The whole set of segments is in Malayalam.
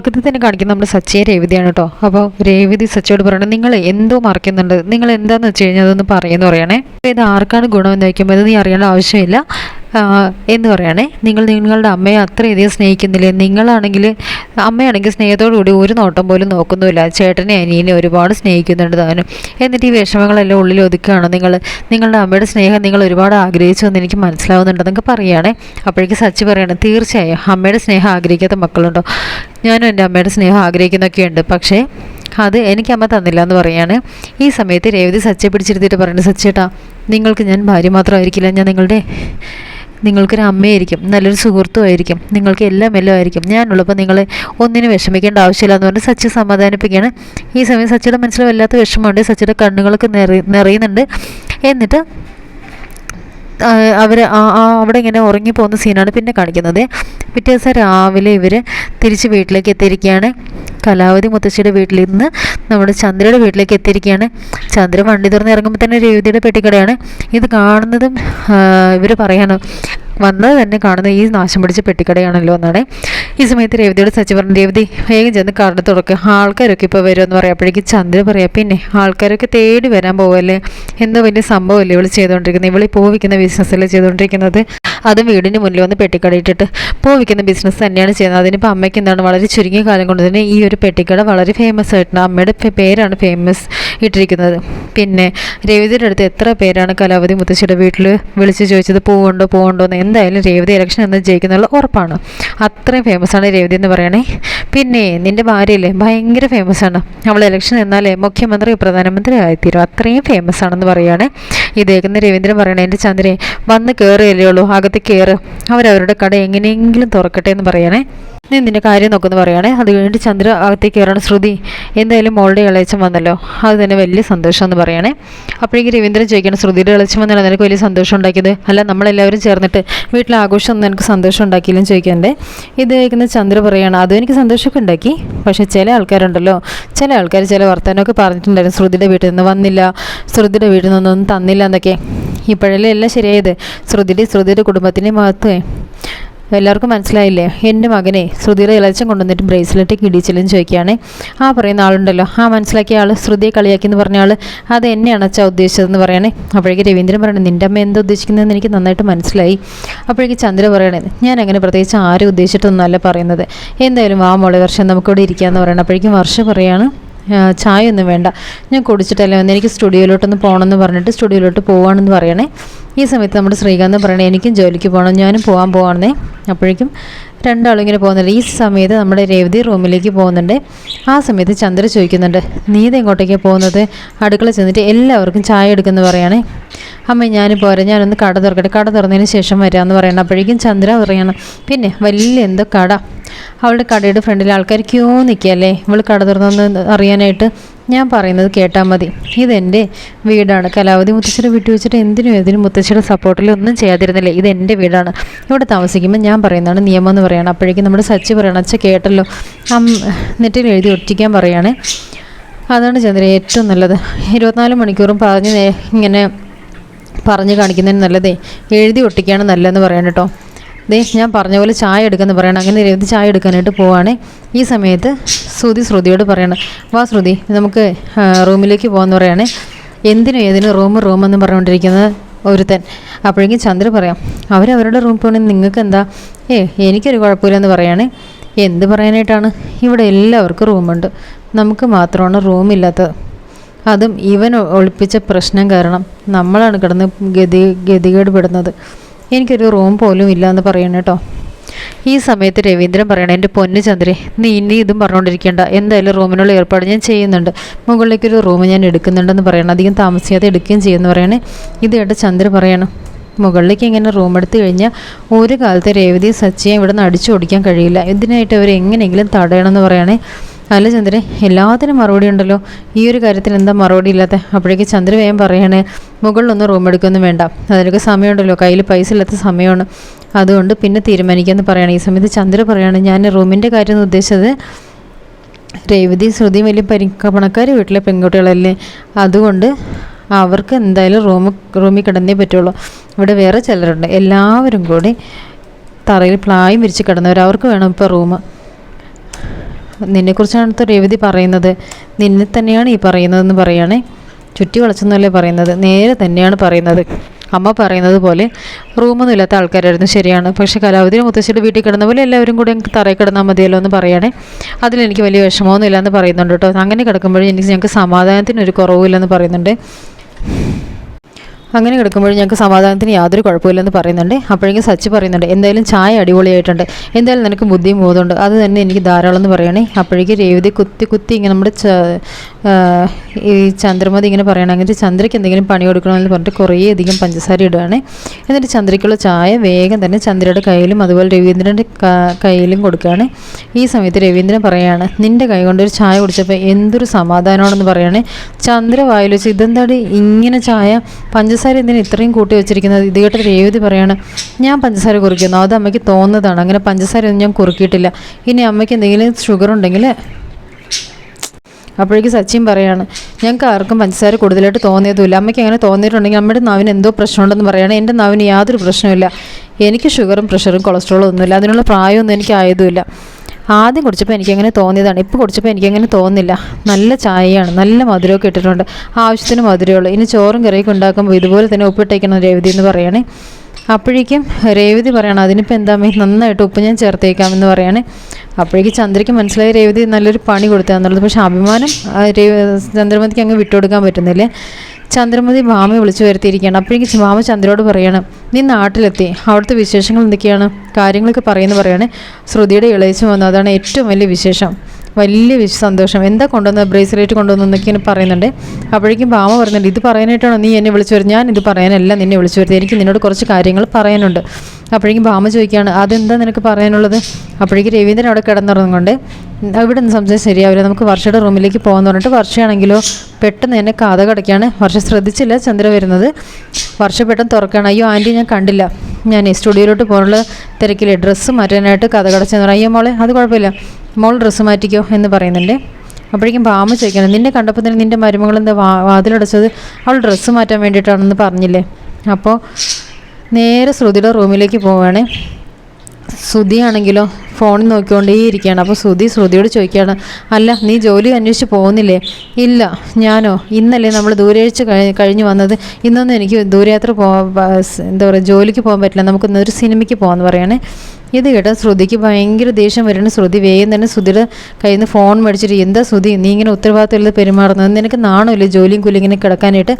തുടക്കത്തിൽ തന്നെ കാണിക്കുന്നത് നമ്മുടെ സച്ചിയെ രേവതിയാണ് കേട്ടോ. അപ്പോൾ രേവതി സച്ചിയോട് പറയണത് നിങ്ങൾ എന്തോ മറക്കുന്നുണ്ട്? നിങ്ങൾ എന്താന്ന് വെച്ച് കഴിഞ്ഞാൽ അതൊന്ന് പറയുന്നു പറയണേ. ഇത് ആർക്കാണ് ഗുണമെന്ന് വയ്ക്കുമ്പോൾ ഇത് നീ അറിയേണ്ട ആവശ്യമില്ല. എന്ന് പറയണേ നിങ്ങൾ നിങ്ങളുടെ അമ്മയെ അത്രയധികം സ്നേഹിക്കുന്നില്ലേ? നിങ്ങളാണെങ്കിൽ അമ്മയാണെങ്കിൽ സ്നേഹത്തോടു കൂടി ഒരു നോട്ടം പോലും നോക്കുന്നുമില്ല. ചേട്ടനെ അനിയനെ ഒരുപാട് സ്നേഹിക്കുന്നുണ്ട് താനും. എന്നിട്ട് ഈ വിഷമങ്ങളെല്ലാം ഉള്ളിൽ ഒതുക്കുകയാണ് നിങ്ങൾ. നിങ്ങളുടെ അമ്മയുടെ സ്നേഹം നിങ്ങൾ ഒരുപാട് ആഗ്രഹിച്ചു എന്ന് എനിക്ക് മനസ്സിലാവുന്നുണ്ടെന്നൊക്കെ പറയുകയാണേ. അപ്പോഴേക്ക് സച്ചി പറയണം തീർച്ചയായും അമ്മയുടെ സ്നേഹം ആഗ്രഹിക്കാത്ത മക്കളുണ്ടോ? ഞാനും എന്റെ അമ്മയുടെ സ്നേഹം ആഗ്രഹിക്കുന്നൊക്കെയുണ്ട്. പക്ഷേ അത് എനിക്ക് അമ്മ തന്നില്ല എന്ന് പറയാണ്. ഈ സമയത്ത് രേവതി സച്ചയെ പിടിച്ചിരുത്തിയിട്ട് പറയുന്നത് സച്ചേട്ടാ നിങ്ങൾക്ക് ഞാൻ ഭാര്യ മാത്രമായിരിക്കില്ല. ഞാൻ നിങ്ങളുടെ നിങ്ങൾക്കൊരു അമ്മയായിരിക്കും. നല്ലൊരു സുഹൃത്തുമായിരിക്കും നിങ്ങൾക്ക് എല്ലാം എല്ലാം ആയിരിക്കും. ഞാനുള്ളപ്പോൾ നിങ്ങൾ ഒന്നിനും വിഷമിക്കേണ്ട ആവശ്യമില്ല എന്ന് പറഞ്ഞ് സച്ചി സമാധാനിപ്പിക്കുകയാണ്. ഈ സമയം സച്ചിയുടെ മനസ്സിൽ വല്ലാത്ത വിഷമമുണ്ട്. സച്ചിയുടെ കണ്ണുകളൊക്കെ നിറ നിറയുന്നുണ്ട്. എന്നിട്ട് അവർ അവിടെ ഇങ്ങനെ ഉറങ്ങിപ്പോകുന്ന സീനാണ് പിന്നെ കാണിക്കുന്നത്. പിറ്റേ ദിവസം രാവിലെ ഇവർ തിരിച്ച് വീട്ടിലേക്ക് എത്തിയിരിക്കുകയാണ്. കലാവതി മുത്തശ്ശിയുടെ വീട്ടിൽ നിന്ന് നമ്മുടെ ചന്ദ്രയുടെ വീട്ടിലേക്ക് എത്തിയിരിക്കുകയാണ്. ചന്ദ്ര വണ്ടി തുറന്ന് ഇറങ്ങുമ്പോൾ തന്നെ രേവതിയുടെ പെട്ടിക്കടയാണ്. ഇത് കാണുന്നതും ഇവർ പറയാണ് വന്നത് തന്നെ കാണുന്ന ഈ നാശം പിടിച്ച പെട്ടിക്കടയാണല്ലോ എന്നാണ്. ഈ സമയത്ത് രേവതിയോട് സച്ചി പറഞ്ഞു രേവതി വേഗം ചെന്ന് കട തുറക്കുക ആൾക്കാരൊക്കെ ഇപ്പോൾ വരുമെന്ന് പറയുമ്പോഴേക്കും ചന്ദ്ര പറയാം പിന്നെ ആൾക്കാരൊക്കെ തേടി വരാൻ പോവല്ലേ? എന്തോ വലിയ സംഭവമല്ലേ ഇവൾ ചെയ്തുകൊണ്ടിരിക്കുന്നത് ഇവളി പോവിക്കുന്ന ബിസിനസ്സല്ലേ ചെയ്തുകൊണ്ടിരിക്കുന്നത്? അതും വീടിന് മുന്നിൽ വന്ന് പെട്ടിക്കടയിട്ടിട്ട് പോവിക്കുന്ന ബിസിനസ് തന്നെയാണ് ചെയ്യുന്നത്. അതിനിപ്പോൾ അമ്മയ്ക്ക് എന്താണ് വളരെ ചുരുങ്ങിയ കാലം കൊണ്ട് തന്നെ ഈ ഒരു പെട്ടിക്കട വളരെ ഫേമസ് ആയിട്ടുണ്ട്. അമ്മയുടെ പേരാണ് ഫേമസ് ഇട്ടിരിക്കുന്നത്. പിന്നെ രേവതിയുടെ അടുത്ത് എത്ര പേരാണ് കലാവതി മുത്തശ്ശിയുടെ വീട്ടിൽ വിളിച്ച് ചോദിച്ചത്? പോവുണ്ടോ പോകണ്ടോ എന്ന്? എന്തായാലും രേവതി ഇലക്ഷൻ എന്ന് ജയിക്കുന്നുള്ള ഉറപ്പാണ്. അത്രയും ഫേമസ് ആണ് രേവതി എന്ന് പറയണേ. പിന്നെ നിന്റെ ഭാര്യയില്ലേ? ഭയങ്കര ഫേമസ് ആണ്. അവൾ ഇലക്ഷൻ എന്നാലേ മുഖ്യമന്ത്രി പ്രധാനമന്ത്രി ആയിത്തീരും. അത്രയും ഫേമസ് ആണെന്ന് പറയുകയാണ് ഇതേക്കുന്ന രവീന്ദ്രൻ പറയണേ എന്റെ ചന്ദ്രയെ വന്ന് കയറിയല്ലേ ഉള്ളൂ? അകത്ത് കയറ് അവരവരുടെ കട എങ്ങനെയെങ്കിലും തുറക്കട്ടെ എന്ന് പറയണേ. നീ നിന്റെ കാര്യം നോക്കുന്നു പറയുകയാണെ അത് കഴിഞ്ഞിട്ട് ചന്ദ്ര അകത്തേക്ക് കയറണം ശ്രുതി എന്തായാലും മോളുടെ ഇളയച്ചൻ വന്നല്ലോ. അത് തന്നെ വലിയ സന്തോഷം എന്ന് പറയണേ അപ്പോഴേക്കും രവീന്ദ്രൻ ചോദിക്കണം ശ്രുതിയുടെ ഇളച്ചൻ വന്നാലും നിനക്ക് വലിയ സന്തോഷം ഉണ്ടാക്കിയത്? അല്ല നമ്മളെല്ലാവരും ചേർന്നിട്ട് വീട്ടിൽ ആഘോഷം ഒന്നും എനിക്ക് സന്തോഷം ഉണ്ടാക്കിയില്ലെന്ന് ചോദിക്കണ്ടേ ഇത് കേൾക്കുന്ന ചന്ദ്ര പറയുകയാണ് അതും എനിക്ക് സന്തോഷമൊക്കെ ഉണ്ടാക്കി. പക്ഷേ ചില ആൾക്കാരുണ്ടല്ലോ. ചില ആൾക്കാർ ചില വർത്തമാനമൊക്കെ പറഞ്ഞിട്ടുണ്ടായിരുന്നു. ശ്രുതിയുടെ വീട്ടിൽ നിന്ന് വന്നില്ല. ശ്രുതിയുടെ വീട്ടിൽ നിന്നൊന്നും തന്നില്ല എന്നൊക്കെ. ഇപ്പോഴല്ലേ എല്ലാം ശരിയായത്? ശ്രുതിയുടെ ശ്രുതിയുടെ കുടുംബത്തിന്റെ മഹത്വേ എല്ലാവർക്കും മനസ്സിലായില്ലേ? എന്റെ മകനെ ശ്രുതിയുടെ ഇളച്ചം കൊണ്ടുവന്നിട്ട് ബ്രേസ്ലെറ്റ് ഇടിച്ചില്ലെന്ന് ചോദിക്കുകയാണ്. ആ പറയുന്ന ആളുണ്ടല്ലോ. ആ മനസ്സിലാക്കിയ ആൾ ശ്രുതിയെ കളിയാക്കി എന്ന് പറഞ്ഞ ആൾ അത് എന്നെയാണ് അച്ഛാ ഉദ്ദേശിച്ചതെന്ന് പറയണേ. അപ്പോഴേക്ക് രവീന്ദ്രൻ പറയണേ നിന്റെ അമ്മ എന്താ ഉദ്ദേശിക്കുന്നതെന്ന് എനിക്ക് നന്നായിട്ട് മനസ്സിലായി. അപ്പോഴേക്ക് ചന്ദ്ര പറയണേ ഞാൻ അങ്ങനെ പ്രത്യേകിച്ച് ആരും ഉദ്ദേശിച്ചിട്ടൊന്നുമല്ല പറയുന്നത്. എന്തായാലും ആ മോളെ വർഷം നമുക്കിവിടെ ഇരിക്കാമെന്ന് പറയണം. അപ്പോഴേക്കും വർഷം പറയാണ് "ആ, ചായ ഒന്നും വേണ്ട. ഞാൻ കുടിച്ചിട്ടല്ലേ വന്ന്. എനിക്ക് സ്റ്റുഡിയോയിലോട്ടൊന്ന് പോകണമെന്ന് പറഞ്ഞിട്ട് സ്റ്റുഡിയോയിലോട്ട് പോവാണെന്ന് പറയണേ. ഈ സമയത്ത് നമ്മുടെ ശ്രീകാന്ത് പറയണേ എനിക്കും ജോലിക്ക് പോകണം. ഞാനും പോകാൻ പോകണമെന്നേ അപ്പോഴേക്കും രണ്ടാളും ഇങ്ങനെ പോകുന്നുണ്ട്. ഈ സമയത്ത് നമ്മുടെ രേവതി റൂമിലേക്ക് പോകുന്നുണ്ട്. ആ സമയത്ത് ചന്ദ്ര ചോദിക്കുന്നുണ്ട് നീ എങ്ങോട്ടേക്കാണ് പോകുന്നത്? അടുക്കള ചെന്നിട്ട് എല്ലാവർക്കും ചായ എടുക്കുമെന്ന് പറയുകയാണേ അമ്മ ഞാൻ പോരാ. ഞാനൊന്ന് കട തുറക്കട്ടെ. കട തുറന്നതിന് ശേഷം വരാമെന്ന് പറയണം. അപ്പോഴേക്കും ചന്ദ്ര പറയണം പിന്നെ വലിയ എന്തോ കട. അവളുടെ കടയുടെ ഫ്രണ്ടിൽ ആൾക്കാർ ക്യൂ നിൽക്കുകയല്ലേ ഇവൾ കട തുറന്നെന്ന് അറിയാനായിട്ട് ഞാൻ പറയുന്നത് കേട്ടാൽ മതി. ഇതെന്റെ വീടാണ്. കലാവതി മുത്തശ്ശിയുടെ വീട്ടിൽ വെച്ചിട്ട് എന്തിനും ഏതിനും മുത്തശ്ശിയുടെ സപ്പോർട്ടിൽ ഒന്നും ചെയ്യാതിരുന്നില്ല? ഇത് എന്റെ വീടാണ്. ഇവിടെ താമസിക്കുമ്പോൾ ഞാൻ പറയുന്നതാണ് നിയമം എന്ന് പറയുകയാണ് അപ്പോഴേക്കും നമ്മുടെ സച്ചി പറയണം അച്ഛ കേട്ടല്ലോ. അം നെറ്റിൽ എഴുതി ഒട്ടിക്കാൻ പറയുകയാണേ അതാണ് ചന്ദ്ര ഏറ്റവും നല്ലത്. ഇരുപത്തിനാല് മണിക്കൂറും പറഞ്ഞ് ഇങ്ങനെ പറഞ്ഞു കാണിക്കുന്നതിന് നല്ലതേ. എഴുതി ഒട്ടിക്കുകയാണ് നല്ലതെന്ന് പറയാൻ കേട്ടോ. ദേ ഞാൻ പറഞ്ഞ പോലെ ചായ എടുക്കാമെന്ന് പറയണം. അങ്ങനെ രവി ചായ എടുക്കാനായിട്ട് പോവാണ്. ഈ സമയത്ത് ശ്രുതി ശ്രുതിയോട് പറയണം വാ ശ്രുതി നമുക്ക് റൂമിലേക്ക് പോകാമെന്ന് പറയാണ്. എന്തിനും ഏതിനും റൂം റൂം എന്ന് പറഞ്ഞുകൊണ്ടിരിക്കുന്നത് ഒരുത്തൻ? അപ്പോഴേക്കും ചന്ദ്ര പറയാം അവരവരുടെ റൂം പോകണമെങ്കിൽ നിങ്ങൾക്ക് എന്താ? ഏ എനിക്കൊരു കുഴപ്പമില്ലെന്ന് പറയാണ്. എന്ത് പറയാനായിട്ടാണ്? ഇവിടെ എല്ലാവർക്കും റൂമുണ്ട്. നമുക്ക് മാത്രമാണ് റൂമില്ലാത്തത്. അതും ഇവൻ ഒളിപ്പിച്ച പ്രശ്നം കാരണം നമ്മളാണ് കിടന്ന് ഗതി ഗതികേട് പെടുന്നത്. എനിക്കൊരു റൂം പോലും ഇല്ല എന്ന് പറയണം കേട്ടോ. ഈ സമയത്ത് രവീന്ദ്രൻ പറയണം എന്റെ പൊന്നു ചന്ദ്രേ നീ ഇനി ഇതും പറഞ്ഞുകൊണ്ടിരിക്കേണ്ട എന്തായാലും റൂമിനുള്ള ഏർപ്പാട് ഞാൻ ചെയ്യുന്നുണ്ട്. മുകളിലേക്കൊരു റൂം ഞാൻ എടുക്കുന്നുണ്ടെന്ന് പറയണം. അധികം താമസിക്കാതെ എടുക്കുകയും ചെയ്യുമെന്ന് പറയണേ. ഇത് കേട്ട് ചന്ദ്രൻ പറയണം മുകളിലേക്ക് ഇങ്ങനെ റൂം എടുത്തു കഴിഞ്ഞാൽ ഒരു കാലത്ത് രേവതി സച്ചിയെ ഇവിടെ നിന്ന് അടിച്ചു ഓടിക്കാൻ കഴിയില്ല. ഇതിനായിട്ട് അവർ എങ്ങനെയെങ്കിലും തടയണമെന്ന് പറയണേ. അല്ല ചന്ദ്രൻ എല്ലാത്തിനും മറുപടി ഉണ്ടല്ലോ. ഈ ഒരു കാര്യത്തിന് എന്താ മറുപടി ഇല്ലാത്ത? അപ്പോഴേക്ക് ചന്ദ്ര വേഗം പറയണേ മുകളിലൊന്നും റൂം എടുക്കൊന്നും വേണ്ട. അതിനൊക്കെ സമയമുണ്ടല്ലോ കയ്യിൽ പൈസ ഇല്ലാത്ത സമയമാണ്. അതുകൊണ്ട് പിന്നെ തീരുമാനിക്കാമെന്ന് പറയണം. ഈ സമയത്ത് ചന്ദ്ര പറയാണ് ഞാൻ റൂമിന്റെ കാര്യം ഉദ്ദേശിച്ചത് രേവതി ശ്രുതി വലിയ പരി വീട്ടിലെ പെൺകുട്ടികളല്ലേ. അതുകൊണ്ട് അവർക്ക് എന്തായാലും റൂം റൂമിൽ കിടന്നേ പറ്റുള്ളൂ. ഇവിടെ വേറെ ചിലരുണ്ട്. എല്ലാവരും കൂടി തറയിൽ പ്ലായും വിരിച്ച് കിടന്നവർ അവർക്ക് വേണം ഇപ്പോൾ റൂം. നിന്നെക്കുറിച്ചാണ് രേവതി പറയുന്നത്. നിന്നെ തന്നെയാണ് ഈ പറയുന്നതെന്ന് പറയുകയാണേ ചുറ്റി വളച്ചെന്നല്ലേ പറയുന്നത്. നേരെ തന്നെയാണ് പറയുന്നത്. അമ്മ പറയുന്നത് പോലെ റൂമൊന്നും ഇല്ലാത്ത ആൾക്കാരായിരുന്നു. ശരിയാണ്. പക്ഷെ കലാവതി മുത്തശ്ശിയുടെ വീട്ടിൽ കിടന്ന പോലെ എല്ലാവരും കൂടെ എനിക്ക് തറയിൽ കിടന്നാൽ മതിയല്ലോ എന്ന് പറയുകയാണെ അതിലെനിക്ക് വലിയ വിഷമമൊന്നും ഇല്ലയെന്ന് പറയുന്നുണ്ട് കേട്ടോ. അങ്ങനെ കിടക്കുമ്പോഴും എനിക്ക് ഞങ്ങൾക്ക് സമാധാനത്തിനൊരു കുറവുമില്ലെന്ന് പറയുന്നുണ്ട്. അങ്ങനെ കിടക്കുമ്പോൾ ഞങ്ങൾക്ക് സമാധാനത്തിന് യാതൊരു കുഴപ്പമില്ലെന്ന് പറയുന്നുണ്ട്. അപ്പോഴേക്കും സച്ചി പറയുന്നുണ്ട് എന്തായാലും ചായ അടിപൊളിയായിട്ടുണ്ട്. എന്തായാലും നിനക്ക് ബുദ്ധിയും ബോധമുണ്ട്. അത് തന്നെ എനിക്ക് ധാരാളം എന്ന് പറയണേ അപ്പോഴേക്കും രേവതി കുത്തി കുത്തി ഇങ്ങനെ നമ്മുടെ ഈ ചന്ദ്രമതി ഇങ്ങനെ പറയണമെങ്കിൽ ചന്ദ്രയ്ക്ക് എന്തെങ്കിലും പണി കൊടുക്കണമെന്ന് പറഞ്ഞിട്ട് കുറേയധികം പഞ്ചസാര ഇടുകയാണ്. എന്നിട്ട് ചന്ദ്രയ്ക്കുള്ള ചായ വേഗം തന്നെ ചന്ദ്രയുടെ കയ്യിലും അതുപോലെ രവീന്ദ്രന്റെ കയ്യിലും കൊടുക്കുകയാണ്. ഈ സമയത്ത് രവീന്ദ്രൻ പറയുകയാണ് നിന്റെ കൈ കൊണ്ടൊരു ചായ കുടിച്ചപ്പോൾ എന്തൊരു സമാധാനമാണെന്ന് പറയുകയാണ് ചന്ദ്ര വായിൽ വെച്ച് ഇതെന്താണ് ഇങ്ങനെ ചായ? പഞ്ചസാര എന്തിനാ ഇത്രയും കൂട്ടി വെച്ചിരിക്കുന്നത്? ഇത് കേട്ട് രേവതി പറയാണ് ഞാൻ പഞ്ചസാര കുറിക്കുന്നു. അത് അമ്മയ്ക്ക് തോന്നുന്നതാണ്. അങ്ങനെ പഞ്ചസാര ഒന്നും ഞാൻ കുറുക്കിയിട്ടില്ല. ഇനി അമ്മയ്ക്ക് എന്തെങ്കിലും ഷുഗർ ഉണ്ടെങ്കിൽ അപ്പോഴേക്ക് സച്ചിൻ പറയാണ് ഞങ്ങൾക്ക് ആർക്കും പഞ്ചസാര കൂടുതലായിട്ട് തോന്നിയതുമില്ല. അമ്മയ്ക്ക് അങ്ങനെ തോന്നിയിട്ടുണ്ടെങ്കിൽ അമ്മയുടെ നാവിന് എന്തോ പ്രശ്നമുണ്ടെന്ന് പറയുകയാണ് എന്റെ നാവിന് യാതൊരു പ്രശ്നമില്ല എനിക്ക് ഷുഗറും പ്രഷറും കൊളസ്ട്രോളും ഒന്നുമില്ല. അതിനുള്ള പ്രായമൊന്നും എനിക്ക് ആയതുമില്ല. ആദ്യം കുടിച്ചപ്പോൾ എനിക്കങ്ങനെ തോന്നിയതാണ്. ഇപ്പോൾ കുടിച്ചപ്പോൾ എനിക്കങ്ങനെ തോന്നുന്നില്ല. നല്ല ചായയാണ്. നല്ല മധുരമൊക്കെ ഇട്ടിട്ടുണ്ട്. ആവശ്യത്തിന് മധുരമുള്ളൂ ഇനി ചോറും കറിയൊക്കെ ഉണ്ടാക്കുമ്പോൾ ഇതുപോലെ തന്നെ ഉപ്പിട്ടേക്കണം രേവതി എന്ന് പറയുകയാണെ അപ്പോഴേക്കും രേവതി പറയണം അതിനിപ്പോൾ എന്താ നന്നായിട്ട് ഉപ്പ് ഞാൻ ചേർത്തേക്കാമെന്ന് പറയാണ്. അപ്പോഴേക്കും ചന്ദ്രയ്ക്ക് മനസ്സിലായി രേവതി നല്ലൊരു പണി കൊടുത്താന്നുള്ളത് പക്ഷേ അഭിമാനം ചന്ദ്രമതിക്ക് അങ്ങ് വിട്ടുകൊടുക്കാൻ പറ്റുന്നില്ലേ. ചന്ദ്രമതി ഭാമ വിളിച്ചു വരുത്തിയിരിക്കുകയാണ്. അപ്പോഴേക്കും ഭാമ ചന്ദ്രയോട് പറയാണ് നീ നാട്ടിലെത്തി. അവിടുത്തെ വിശേഷങ്ങൾ എന്തൊക്കെയാണ്? കാര്യങ്ങളൊക്കെ പറയുന്നു പറയാണ്. ശ്രുതിയുടെ ഇളയിച്ചു വന്നു. അതാണ് ഏറ്റവും വലിയ വിശേഷം. വലിയ സന്തോഷം. എന്താ കൊണ്ടുവന്നത്? ബ്രേസ്ലെറ്റ് കൊണ്ടുവന്നു എന്നൊക്കെ പറയുന്നുണ്ട്. അപ്പോഴേക്കും ഭാമ പറയുന്നുണ്ട് ഇത് പറയാനായിട്ടാണോ നീ എന്നെ വിളിച്ചു വരുന്നത്? ഞാൻ ഇത് പറയാനല്ല നിന്നെ വിളിച്ചു വരുന്നത്. എനിക്ക് നിന്നോട് കുറച്ച് കാര്യങ്ങൾ പറയാനുണ്ട്. അപ്പോഴേക്കും ഭാമ ചോദിക്കുകയാണ് അതെന്താ നിനക്ക് പറയാനുള്ളത്? അപ്പോഴേക്കും രവീന്ദ്രൻ അവിടെ കിടന്നിറങ്ങുന്നുണ്ട്. ഇവിടെ നിന്ന് സംസാരിച്ച് ശരിയാവില്ല. നമുക്ക് വർഷയുടെ റൂമിലേക്ക് പോകാമെന്ന് പറഞ്ഞിട്ട് വർഷയാണെങ്കിലോ പെട്ടെന്ന് എന്നെ കഥ കടക്കുകയാണ് വർഷ ശ്രദ്ധിച്ചില്ല ചന്ദ്ര വരുന്നത്. വർഷ പെട്ടെന്ന് തുറക്കുകയാണ് അയ്യോ ആന്റി ഞാൻ കണ്ടില്ല. ഞാൻ സ്റ്റുഡിയോയിലോട്ട് പോകാനുള്ള തിരക്കിലെ ഡ്രസ്സ് മാറ്റാനായിട്ട് കഥ കടച്ചെന്ന് പറയും. അയ്യോ മോളെ അത് കുഴപ്പമില്ല. മോൾ ഡ്രസ്സ് മാറ്റിക്കോ എന്ന് പറയുന്നുണ്ട്. അപ്പോഴേക്കും പാമ്പ് ചോദിക്കണം നിന്നെ കണ്ടപ്പോൾ തന്നെ നിന്റെ മരുമകൾ എന്താ വാ വാതിലടച്ചത്? അവൾ ഡ്രസ്സ് മാറ്റാൻ വേണ്ടിയിട്ടാണെന്ന് പറഞ്ഞില്ലേ? അപ്പോൾ നേരെ ശ്രുതിയുടെ റൂമിലേക്ക് പോവുകയാണ്. ശ്രുതിയാണെങ്കിലോ ഫോണിൽ നോക്കിക്കൊണ്ടേ ഇരിക്കുകയാണ്. അപ്പോൾ ശ്രുതി ശ്രുതിയോട് ചോദിക്കുകയാണ് അല്ല നീ ജോലി അന്വേഷിച്ച് പോകുന്നില്ലേ? ഇല്ല ഞാനോ? ഇന്നല്ലേ നമ്മൾ ദൂരേഴ്ച കഴിഞ്ഞ് വന്നത്. ഇന്നൊന്നും എനിക്ക് ദൂരയാത്ര പോകാൻ എന്താ പറയുക ജോലിക്ക് പോകാൻ പറ്റില്ല. നമുക്കൊന്നൊരു സിനിമയ്ക്ക് പോകാമെന്ന് പറയുകയാണ് ഇത് കേട്ടോ ശ്രുതിക്ക് ഭയങ്കര ദേഷ്യം വരുന്ന ശ്രുതി വേഗം തന്നെ ശ്രുതിയുടെ കയ്യിൽ നിന്ന് ഫോൺ മേടിച്ചിട്ട് എന്താ ശ്രുതി നീ ഇങ്ങനെ ഉത്തരവാദിത്തമില്ലാതെ പെരുമാറുന്നത്? നിനക്ക് നാണമില്ല ജോലിയും കൂലി ഇങ്ങനെ കിടക്കാനായിട്ട്?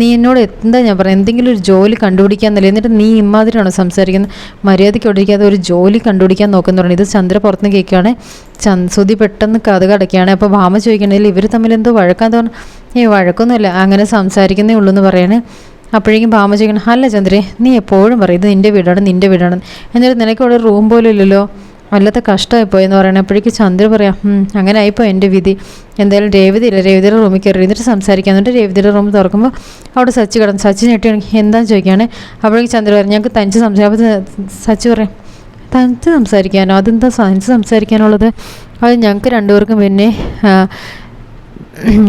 നീ എന്നോട് എന്താ ഞാൻ പറയാം എന്തെങ്കിലും ഒരു ജോലി കണ്ടുപിടിക്കാന്നല്ലേ? എന്നിട്ട് നീ ഇമാതിരിയാണോ സംസാരിക്കുന്നത്? മര്യാദയ്ക്ക് ഒടിക്കാതെ ഒരു ജോലി കണ്ടുപിടിക്കാൻ നോക്കുന്നു ഇത് ചന്ദ്ര പുറത്തുനിന്ന് കേൾക്കുകയാണ്. ചന്ദ് പെട്ടെന്ന് കഥ കടക്കുകയാണ്. അപ്പോൾ ഭാമ ചോദിക്കണമെങ്കിൽ ഇവർ തമ്മിൽ എന്തോ വഴക്കാൻ തോന്നുന്നു ഏ വഴക്കൊന്നുമില്ല അങ്ങനെ സംസാരിക്കുന്നേ ഉള്ളൂ എന്ന് പറയണേ. അപ്പോഴേക്കും ഭാമ അല്ല ചന്ദ്രേ നീ എപ്പോഴും പറയും ഇത് നിന്റെ വീടാണ് നിന്റെ വീടാണ്. എന്നിട്ട് നിനക്ക് ഇവിടെ റൂം പോലും ഇല്ലല്ലോ വല്ലാത്ത കഷ്ടമായിപ്പോയി എന്ന് പറയണേ അപ്പോഴേക്കും ചന്ദ്ര പറയാം അങ്ങനെ ആയിപ്പോ എന്റെ വിധി. എന്തായാലും രേവതി ഇല്ല രേവതിയുടെ റൂമിൽ കയറി എന്നിട്ട് സംസാരിക്കാൻ എന്നിട്ട് രേവതിയുടെ റൂം തുറക്കുമ്പോൾ അവിടെ സച്ചി കിടന്നു സച്ചി ഞെട്ടിയാണെങ്കിൽ എന്താണെന്ന് ചോദിക്കുകയാണ് അപ്പോഴേക്കും ചന്ദ്ര പറയും ഞങ്ങൾക്ക് തനിച്ച് സംസാരിക്കാൻ സച്ചി പറയാം തനിച്ച് സംസാരിക്കാനോ? അതെന്താ തനിച്ച് സംസാരിക്കാനുള്ളത്? അത് ഞങ്ങൾക്ക് രണ്ടുപേർക്കും പിന്നെ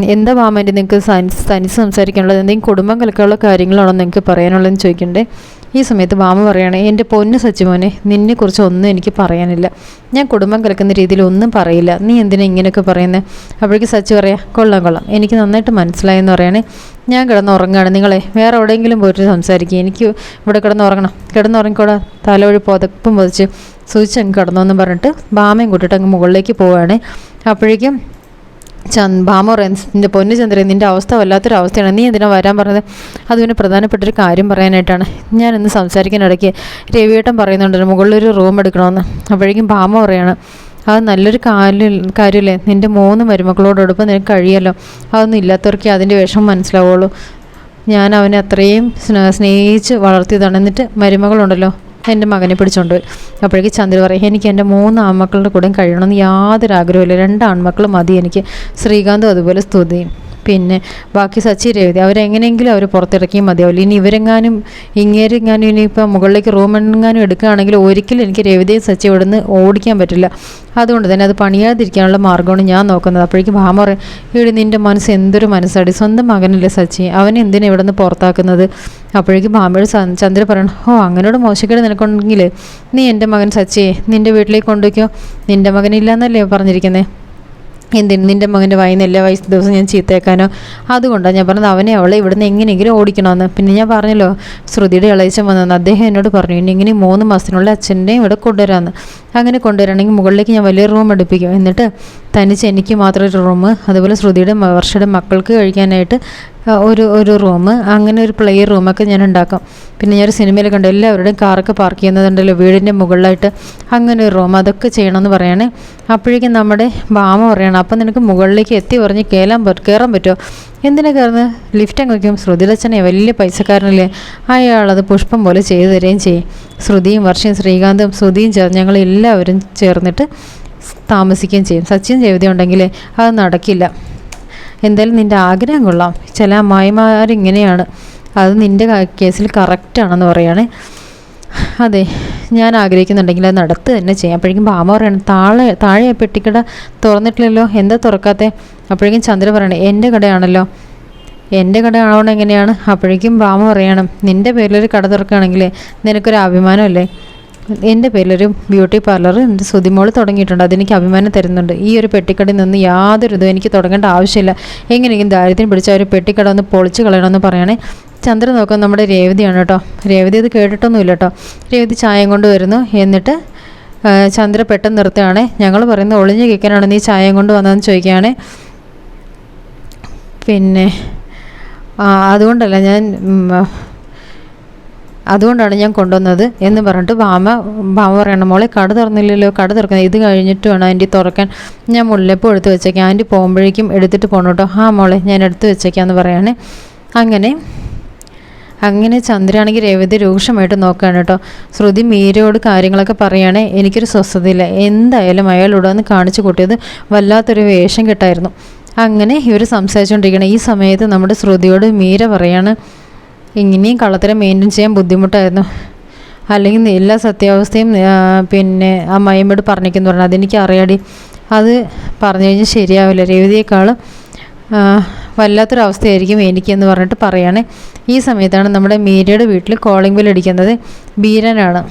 എന്താ മാമന്റെ നിങ്ങൾക്ക് സയൻസ് തനിച്ച് സംസാരിക്കാനുള്ളത്? എന്തെങ്കിലും കുടുംബം കലക്കാനുള്ള കാര്യങ്ങളാണോ നിങ്ങൾക്ക് പറയാനുള്ളതെന്ന് ചോദിക്കണ്ടേ? ഈ സമയത്ത് മാമ പറയുകയാണെങ്കിൽ എന്റെ പൊന്ന് സച്ചിമോനെ നിന്നെക്കുറിച്ച് ഒന്നും എനിക്ക് പറയാനില്ല. ഞാൻ കുടുംബം കലക്കുന്ന രീതിയിൽ ഒന്നും പറയില്ല. നീ എന്തിനാ ഇങ്ങനെയൊക്കെ പറയുന്നത് അപ്പോഴേക്ക് സച്ചി പറയാം കൊള്ളാം കൊള്ളാം. എനിക്ക് നന്നായിട്ട് മനസ്സിലായെന്ന് പറയണേ. ഞാൻ കിടന്ന് ഉറങ്ങുകയാണ്. നിങ്ങളെ വേറെ എവിടെയെങ്കിലും പോയിട്ട് സംസാരിക്കുക എനിക്ക് ഇവിടെ കിടന്ന് ഉറങ്ങണം. കിടന്ന് കിടന്നുറങ്ങിക്കൂടാ തലവഴി പുതപ്പും പൊതിച്ച് സൂചിച്ച് അങ്ങ് കിടന്നു പറഞ്ഞിട്ട് ബാമയും കൂട്ടിയിട്ട് അങ്ങ് മുകളിലേക്ക് പോവുകയാണ്. അപ്പോഴേക്കും ചന്ദ് ഭാമ നിന്റെ പൊന്നു ചന്ദ്രൻ നിന്റെ അവസ്ഥ വല്ലാത്തൊരു അവസ്ഥയാണ്. നീ എന്തിനാ വരാൻ പറഞ്ഞത്? അതുപിന്നെ പ്രധാനപ്പെട്ടൊരു കാര്യം പറയാനായിട്ടാണ്. ഞാൻ ഇന്ന് സംസാരിക്കാനിടയ്ക്ക് രവിയേട്ടൻ പറയുന്നുണ്ട് മുകളിലൊരു റൂം എടുക്കണമെന്ന് അപ്പോഴേക്കും ഭാമ പറയാണ് അത് നല്ലൊരു കാര്യം കാര്യമല്ലേ നിന്റെ മൂന്ന് മരുമക്കളോടൊപ്പം നിനക്ക് കഴിയല്ലോ. അതൊന്നും ഇല്ലാത്തവർക്ക് അതിന്റെ വിഷമം മനസ്സിലാവുള്ളൂ. ഞാൻ അവനെ അത്രയും സ്നേഹിച്ച് വളർത്തിയതാണ്. എന്നിട്ട് മരുമകളുണ്ടല്ലോ എന്റെ മകനെ പിടിച്ചോണ്ട് പോയി. അപ്പോഴേക്ക് ചന്ദ്ര പറയും എനിക്ക് എന്റെ മൂന്ന് ആൺമക്കളുടെ കൂടെ കഴിയണമെന്ന് യാതൊരു ആഗ്രഹമില്ല രണ്ട് ആൺമക്കൾ മതി. എനിക്ക് ശ്രീകാന്തും അതുപോലെ സ്തുതിയും. പിന്നെ ബാക്കി സച്ചി രേവതി അവരെങ്ങനെയെങ്കിലും അവർ പുറത്തിറക്കിയും മതിയാവില്ല ഇനി ഇവരെങ്ങാനും ഇങ്ങേരെങ്ങാനും ഇനിയിപ്പോൾ മുകളിലേക്ക് റൂം എങ്ങാനും എടുക്കുകയാണെങ്കിൽ ഒരിക്കലും എനിക്ക് രേവതിയും സച്ചി ഇവിടെ നിന്ന് ഓടിക്കാൻ പറ്റില്ല. അതുകൊണ്ട് തന്നെ അത് പണിയാതിരിക്കാനുള്ള മാർഗമാണ് ഞാൻ നോക്കുന്നത്. അപ്പോഴേക്കും ഭാമ പറയും ഇവിടെ മനസ്സ് എന്തൊരു മനസ്സാടി. സ്വന്തം മകനല്ലേ സച്ചി. അവൻ എന്തിനാണ് ഇവിടെ നിന്ന് പുറത്താക്കുന്നത്? അപ്പോഴേക്കും ഭാമയുടെ ചന്ദ്ര പറയണം ഓ അങ്ങനോട് മോശക്കേട് നിനക്കുണ്ടെങ്കിൽ നീ എന്റെ മകൻ സച്ചിയെ നിന്റെ വീട്ടിലേക്ക് കൊണ്ടുവയ്ക്കോ നിന്റെ മകനില്ല എന്നല്ലേ പറഞ്ഞിരിക്കുന്നത് എന്തിന് നിന്റെ മകന്റെ വായിന്ന് എല്ലാ വയസ്സ് ദിവസം ഞാൻ ചീത്തേക്കാനോ? അതുകൊണ്ടാണ് ഞാൻ പറഞ്ഞത് അവനെ അവളെ ഇവിടുന്ന് എങ്ങനെയെങ്കിലും ഓടിക്കണമെന്ന്. പിന്നെ ഞാൻ പറഞ്ഞല്ലോ ശ്രുതിയുടെ ഇളയച്ചൻ വന്നെന്ന് അദ്ദേഹം എന്നോട് പറഞ്ഞു ഇനി ഇങ്ങനെ മൂന്ന് മാസത്തിനുള്ളിൽ അച്ഛന്റെയും ഇവിടെ കൊണ്ടുവരാമെന്ന്. അങ്ങനെ കൊണ്ടുവരണമെങ്കിൽ മുകളിലേക്ക് ഞാൻ വലിയ റൂം എടുപ്പിക്കും. എന്നിട്ട് തനിച്ച് എനിക്ക് മാത്രം ഒരു റൂം അതുപോലെ ശ്രുതിയുടെ വർഷയുടെ മക്കൾക്ക് കഴിക്കാനായിട്ട് ഒരു ഒരു റൂം അങ്ങനെ ഒരു പ്ലേ റൂമൊക്കെ ഞാൻ ഉണ്ടാക്കാം. പിന്നെ ഞാൻ ഒരു സിനിമയിൽ കണ്ട എല്ലാവരുടെയും കാറൊക്കെ പാർക്ക് ചെയ്യുന്നതുണ്ടല്ലോ വീടിന്റെ മുകളിലായിട്ട് അങ്ങനെ ഒരു റൂം അതൊക്കെ ചെയ്യണമെന്ന് പറയണേ. അപ്പോഴേക്കും നമ്മുടെ ബാമ പറയണം അപ്പം നിനക്ക് മുകളിലേക്ക് എത്തി പറഞ്ഞ് കയറാൻ കയറാൻ പറ്റുമോ? എന്തിനാ കയറുന്നത് ലിഫ്റ്റ് അങ്ങ് വയ്ക്കും ശ്രുതിലച്ചനെ വലിയ പൈസക്കാരനല്ലേ? അയാളത് പുഷ്പം പോലെ ചെയ്തു തരികയും ചെയ്യും. ശ്രുതിയും വർഷയും ശ്രീകാന്തും ശ്രുതിയും ചേർന്ന് ഞങ്ങൾ എല്ലാവരും ചേർന്നിട്ട് താമസിക്കുകയും ചെയ്യും. സച്ചിൻ ജൈവതി ഉണ്ടെങ്കിൽ അത് നടക്കില്ല. എന്തായാലും നിന്റെ ആഗ്രഹം കൊള്ളാം. ചില അമ്മായിമാരിങ്ങനെയാണ്. അത് നിന്റെ കേസിൽ കറക്റ്റാണെന്ന് പറയുകയാണ് അതെ ഞാൻ ആഗ്രഹിക്കുന്നുണ്ടെങ്കിൽ അത് നടത്ത് തന്നെ ചെയ്യാം. അപ്പോഴേക്കും ഭാമ പറയണം താഴെ താഴെ പെട്ടിക്കട തുറന്നിട്ടില്ലല്ലോ. എന്താ തുറക്കാത്തെ? അപ്പോഴേക്കും ചന്ദ്ര പറയണേ എന്റെ കടയാണല്ലോ. എന്റെ കട ആവണം എങ്ങനെയാണ്? അപ്പോഴേക്കും ഭാമ പറയണം നിന്റെ പേരിലൊരു കട തുറക്കുകയാണെങ്കിൽ നിനക്കൊരു അഭിമാനമല്ലേ? എന്റെ പേരിലൊരു ബ്യൂട്ടി പാർലർ എന്റെ സുതിമോൾ തുടങ്ങിയിട്ടുണ്ട്. അതെനിക്ക് അഭിമാനം തരുന്നുണ്ട്. ഈ ഒരു പെട്ടിക്കടയിൽ നിന്ന് യാതൊരു ഇതും എനിക്ക് തുടങ്ങേണ്ട ആവശ്യമില്ല. എങ്ങനെയെങ്കിലും ദാരിദ്ര്യം പിടിച്ച ഒരു പെട്ടിക്കട ഒന്ന് പൊളിച്ച് കളയണമെന്ന് പറയണേ. ചന്ദ്ര നോക്കാൻ നമ്മുടെ രേവതിയാണ് കേട്ടോ. രേവതി ഇത് കേട്ടിട്ടൊന്നുമില്ല കേട്ടോ. രേവതി ചായം കൊണ്ട് വരുന്നു. എന്നിട്ട് ചന്ദ്ര പെട്ടെന്ന് നിർത്തുകയാണ്. ഞങ്ങൾ പറയുന്നത് ഒളിഞ്ഞു കേൾക്കാനാണ് നീ ചായം കൊണ്ട് വന്നതെന്ന് ചോദിക്കുകയാണ്. പിന്നെ അതുകൊണ്ടല്ല ഞാൻ അതുകൊണ്ടാണ് ഞാൻ കൊണ്ടുവന്നത് എന്ന് പറഞ്ഞിട്ട് ഭാമ ഭാമ പറയണം മോളെ കട തുറന്നില്ലല്ലോ കട തുറക്കുന്നത്. ഇത് കഴിഞ്ഞിട്ട് വേണം ആന്റി തുറക്കാൻ. ഞാൻ മുല്ലപ്പൂ എടുത്ത് വെച്ചേക്കാം. ആന്റി പോകുമ്പോഴേക്കും എടുത്തിട്ട് പോകണം ആ മോളെ ഞാൻ എടുത്ത് വെച്ചേക്കാന്ന് പറയാണ്. അങ്ങനെ അങ്ങനെ ചന്ദ്രയാണെങ്കിൽ രേവതി രൂക്ഷമായിട്ട് നോക്കുകയാണ് കേട്ടോ. ശ്രുതി മീരയോട് കാര്യങ്ങളൊക്കെ പറയുകയാണെ എനിക്കൊരു സ്വസ്ഥതയില്ല. എന്തായാലും അയാളോട് കാണിച്ചു കൂട്ടിയത് വല്ലാത്തൊരു വേഷം കെട്ടായിരുന്നു. അങ്ങനെ ഇവർ സംസാരിച്ചുകൊണ്ടിരിക്കണം ഈ സമയത്ത് നമ്മുടെ ശ്രുതിയോട് മീര പറയാണ് ഇങ്ങനെയും കള്ളത്തരം മെയിന്റെയിൻ ചെയ്യാൻ ബുദ്ധിമുട്ടായിരുന്നു. അല്ലെങ്കിൽ എല്ലാ സത്യാവസ്ഥയും പിന്നെ ആ മയമ്മയോട് പറഞ്ഞിരിക്കുന്നു പറഞ്ഞു അതെനിക്ക് അറിയാടി അത് പറഞ്ഞു കഴിഞ്ഞാൽ ശരിയാവില്ല. രേവതിയേക്കാളും വല്ലാത്തൊരവസ്ഥയായിരിക്കും എനിക്കെന്ന് പറഞ്ഞിട്ട് പറയുകയാണെ ഈ സമയത്താണ് നമ്മുടെ മീരയുടെ വീട്ടിൽ കോളിംഗ് ബെൽ അടിക്കുന്നത് ബീരനാണ്.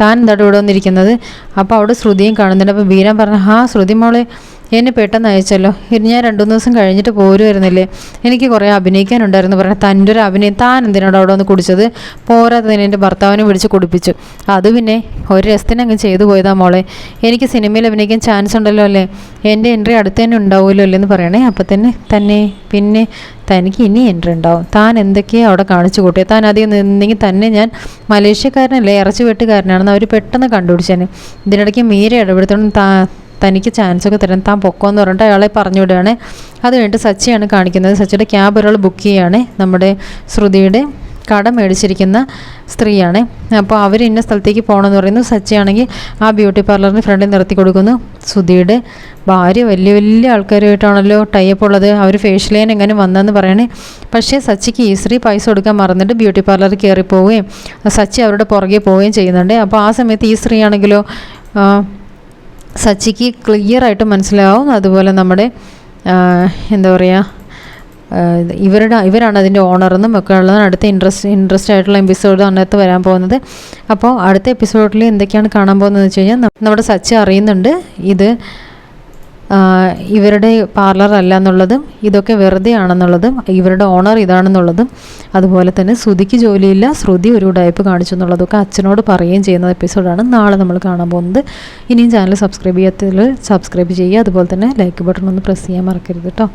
താൻ എന്താണ് ഇവിടെ വന്നിരിക്കുന്നത്? അപ്പോൾ അവിടെ ശ്രുതിയും കാണുന്നുണ്ട്. അപ്പോൾ ബീരൻ പറഞ്ഞു ആ ശ്രുതി മോളെ എന്നെ പെട്ടെന്ന് അയച്ചല്ലോ. ഇനി ഞാൻ രണ്ടു ദിവസം കഴിഞ്ഞിട്ട് പോരുമായിരുന്നില്ലേ എനിക്ക് കുറേ അഭിനയിക്കാനുണ്ടായിരുന്നു. പറഞ്ഞു തന്റെ ഒരു അഭിനയം താൻ എന്തിനാണ് അവിടെ വന്ന് കുടിച്ചത്? പോരാത്തതിന് എന്റെ ഭർത്താവിനെ വിളിച്ച് കുടിപ്പിച്ചു. അത് പിന്നെ ഒരു രസത്തിന് അങ്ങ് ചെയ്തു പോയതാ മോളെ. എനിക്ക് സിനിമയിൽ അഭിനയിക്കാൻ ചാൻസ് ഉണ്ടല്ലോ അല്ലേ? എന്റെ എൻട്രി അടുത്ത് തന്നെ ഉണ്ടാവുമല്ലോ അല്ലേ എന്ന് പറയണേ. അപ്പം തന്നെ തന്നെ പിന്നെ തനിക്ക് ഇനി എൻട്രി ഉണ്ടാവും. താൻ എന്തൊക്കെയാണ് അവിടെ കാണിച്ചു കൂട്ടിയത് താൻ അധികം നിന്നെങ്കിൽ തന്നെ ഞാൻ മലേഷ്യക്കാരനല്ലേ ഇറച്ചി വെട്ടുകാരനാണെന്ന് അവർ പെട്ടെന്ന് കണ്ടുപിടിച്ചേനെ. ഇതിനിടയ്ക്ക് മീര ഇടപെടുത്തോണ്ട് താ തനിക്ക് ചാൻസ് ഒക്കെ തരാൻ താൻ പൊക്കോന്ന് പറഞ്ഞിട്ട് അയാളെ പറഞ്ഞു വിടുകയാണ് അത് കഴിഞ്ഞിട്ട് സച്ചിയാണ് കാണിക്കുന്നത്. സച്ചിയുടെ ക്യാബ് ഒരാൾ ബുക്ക് ചെയ്യുകയാണ് നമ്മുടെ ശ്രുതിയുടെ കട മേടിച്ചിരിക്കുന്ന സ്ത്രീയാണ്. അപ്പോൾ അവർ ഇന്ന സ്ഥലത്തേക്ക് പോകണമെന്ന് പറയുന്നു. സച്ചിയാണെങ്കിൽ ആ ബ്യൂട്ടി പാർലറിന് ഫ്രണ്ടിൽ നിർത്തി കൊടുക്കുന്നു. സുധിയുടെ ഭാര്യ വലിയ വലിയ ആൾക്കാരുമായിട്ടാണല്ലോ ടൈപ്പ് ഉള്ളത്. അവർ ഫേഷ്യൽ ചെയ്യാൻ എങ്ങനെ വന്നതെന്ന് പറയണേ. പക്ഷേ സച്ചിക്ക് ഈ സ്ത്രീ പൈസ കൊടുക്കാൻ മറന്നിട്ട് ബ്യൂട്ടി പാർലറിൽ കയറി പോവുകയും സച്ചി അവരുടെ പുറകെ പോവുകയും ചെയ്യുന്നുണ്ട്. അപ്പോൾ ആ സമയത്ത് ഈ സ്ത്രീ ആണെങ്കിലോ സച്ചിക്ക് ക്ലിയർ ആയിട്ട് മനസ്സിലാവും. അതുപോലെ നമ്മുടെ എന്താ പറയുക ഇവരുടെ ഇവരാണ് അതിന്റെ ഓണറെന്നും ഒക്കെ ഉള്ളതാണ്. അടുത്ത ഇൻട്രസ്റ്റ് ഇൻട്രസ്റ്റ് ആയിട്ടുള്ള എപ്പിസോഡ് അതിനകത്ത് വരാൻ പോകുന്നത്. അപ്പോൾ അടുത്ത എപ്പിസോഡിൽ എന്തൊക്കെയാണ് കാണാൻ പോകുന്നത് വെച്ച് കഴിഞ്ഞാൽ നമ്മുടെ സച്ചി അറിയുന്നുണ്ട്. ഇത് ഇവരുടെ പാർലർ അല്ല എന്നുള്ളതും ഇതൊക്കെ വെറുതെ ആണെന്നുള്ളതും ഇവരുടെ ഓണർ ഇതാണെന്നുള്ളതും അതുപോലെ തന്നെ ശ്രുതിക്ക് ജോലിയില്ല ശ്രുതി ഒരു ഉടായ്പ കാണിച്ചു എന്നുള്ളതൊക്കെ അച്ഛനോട് പറയുകയും ചെയ്യുന്ന എപ്പിസോഡാണ് നാളെ നമ്മൾ കാണാൻ പോകുന്നത്. ഇനിയും ചാനൽ സബ്സ്ക്രൈബ് ചെയ്യാത്തതിൽ സബ്സ്ക്രൈബ് ചെയ്യുക അതുപോലെ തന്നെ ലൈക്ക് ബട്ടൺ ഒന്ന് പ്രസ് ചെയ്യാൻ മറക്കരുത് കേട്ടോ